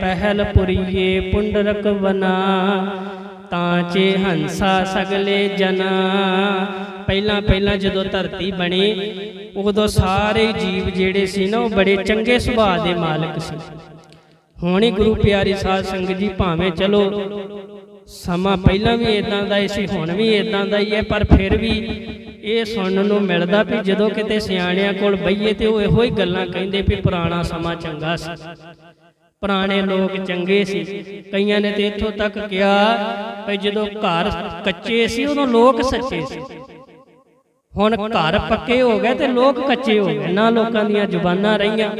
ਪਹਿਲ ਪੁਰੀਏ ਪੁੰਡਰਕ ਬਨਾ ਤਾਂ ਚੇ ਹੰਸਾ ਸਗਲੇ ਜਨਾ। ਪਹਿਲਾਂ ਪਹਿਲਾਂ ਜਦੋਂ ਧਰਤੀ ਬਣੀ, ਉਦੋਂ ਸਾਰੇ ਜੀਵ ਜਿਹੜੇ ਸੀ ਨਾ, ਉਹ ਬੜੇ ਚੰਗੇ ਸੁਭਾਅ ਦੇ ਮਾਲਕ ਸੀ। ਹੁਣ ਗੁਰੂ ਪਿਆਰੀ ਸਾਧ ਸੰਗਤ ਜੀ ਭਾਵੇਂ ਚਲੋ, ਸਮਾਂ ਪਹਿਲਾਂ ਵੀ ਇਦਾਂ ਦਾ ਹੀ ਸੀ, ਹੁਣ ਵੀ ਇਦਾਂ ਦਾ ਹੀ ਹੈ, ਪਰ ਫਿਰ ਵੀ ਇਹ ਸੁਣਨ ਨੂੰ ਮਿਲਦਾ ਵੀ ਜਦੋਂ ਕਿਤੇ ਸਿਆਣਿਆਂ ਕੋਲ ਬਈਏ ਤੇ ਉਹ ਇਹੋ ਹੀ ਗੱਲਾਂ ਕਹਿੰਦੇ ਵੀ ਪੁਰਾਣਾ ਸਮਾਂ ਚੰਗਾ ਸੀ। ਪੁਰਾਣੇ ਲੋਕ ਚੰਗੇ ਸੀ। ਕਈਆਂ ਨੇ ਤੇ ਇੱਥੋਂ ਤੱਕ ਕਿਹਾ ਵੀ ਜਦੋਂ ਘਰ ਕੱਚੇ ਸੀ, ਉਦੋਂ ਲੋਕ ਸੱਚੇ ਸੀ। ਹੁਣ ਘਰ ਪੱਕੇ ਹੋ ਗਏ ਤੇ ਲੋਕ ਕੱਚੇ ਹੋ ਗਏ। ਨਾ ਲੋਕਾਂ ਦੀਆਂ ਜ਼ੁਬਾਨਾਂ ਰਹੀਆਂ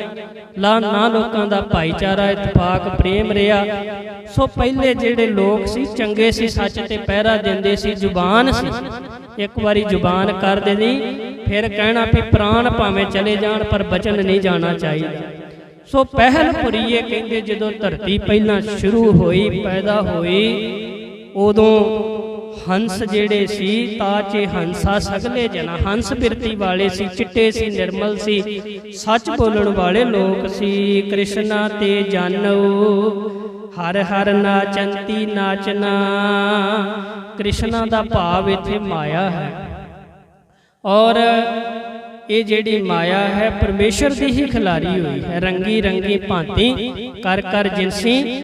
ਲਾ ਨਾ ਲੋਕਾਂ ਦਾ ਭਾਈਚਾਰਾ, ਇਤਫਾਕ, ਪ੍ਰੇਮ ਰਿਹਾ। ਸੋ ਪਹਿਲੇ ਜਿਹੜੇ ਲੋਕ ਸੀ, ਚੰਗੇ ਸੀ, ਸੱਚ ਤੇ ਪਹਿਰਾ ਦਿੰਦੇ ਸੀ, ਜ਼ੁਬਾਨ ਸੀ। ਇੱਕ ਵਾਰੀ ਜ਼ੁਬਾਨ ਕਰ ਦੇਣੀ, ਫਿਰ ਕਹਿਣਾ ਵੀ ਪ੍ਰਾਣ ਭਾਵੇਂ ਚਲੇ ਜਾਣ, ਪਰ ਬਚਨ ਨਹੀਂ ਜਾਣਾ ਚਾਹੀਦਾ। ਸੋ ਪਹਿਲ ਪੁਰੀਏ ਕਹਿੰਦੇ ਜਦੋਂ ਧਰਤੀ ਪਹਿਲਾਂ ਸ਼ੁਰੂ ਹੋਈ, ਪੈਦਾ ਹੋਈ, ਉਦੋਂ ਹੰਸ ਜਿਹੜੇ ਸੀ ਤਾਚੇ ਹੰਸਾ ਸਗਲੇ ਜਨਾ, ਹੰਸ ਬਿਰਤੀ ਵਾਲੇ ਸੀ, ਚਿੱਟੇ ਸੀ, ਨਿਰਮਲ ਸੀ, ਸੱਚ ਬੋਲਣ ਵਾਲੇ ਲੋਕ ਸੀ, ਕ੍ਰਿਸ਼ਨਾ ਤੇ ਜਾਨੋ ਹਰ ਹਰ ਨਾਚੰਤੀ ਨਾਚਨਾ, ਕ੍ਰਿਸ਼ਨਾ ਦਾ ਭਾਵ ਇੱਥੇ ਮਾਇਆ ਹੈ। ਔਰ ਇਹ ਜਿਹੜੀ ਮਾਇਆ ਹੈ, ਪਰਮੇਸ਼ਰ ਦੀ ਹੀ ਖਿਲਾਰੀ ਹੋਈ ਹੈ। ਰੰਗੀ ਰੰਗੀ ਭਾਂਤੀ ਕਰ ਕਰ ਜਿਨਸੀ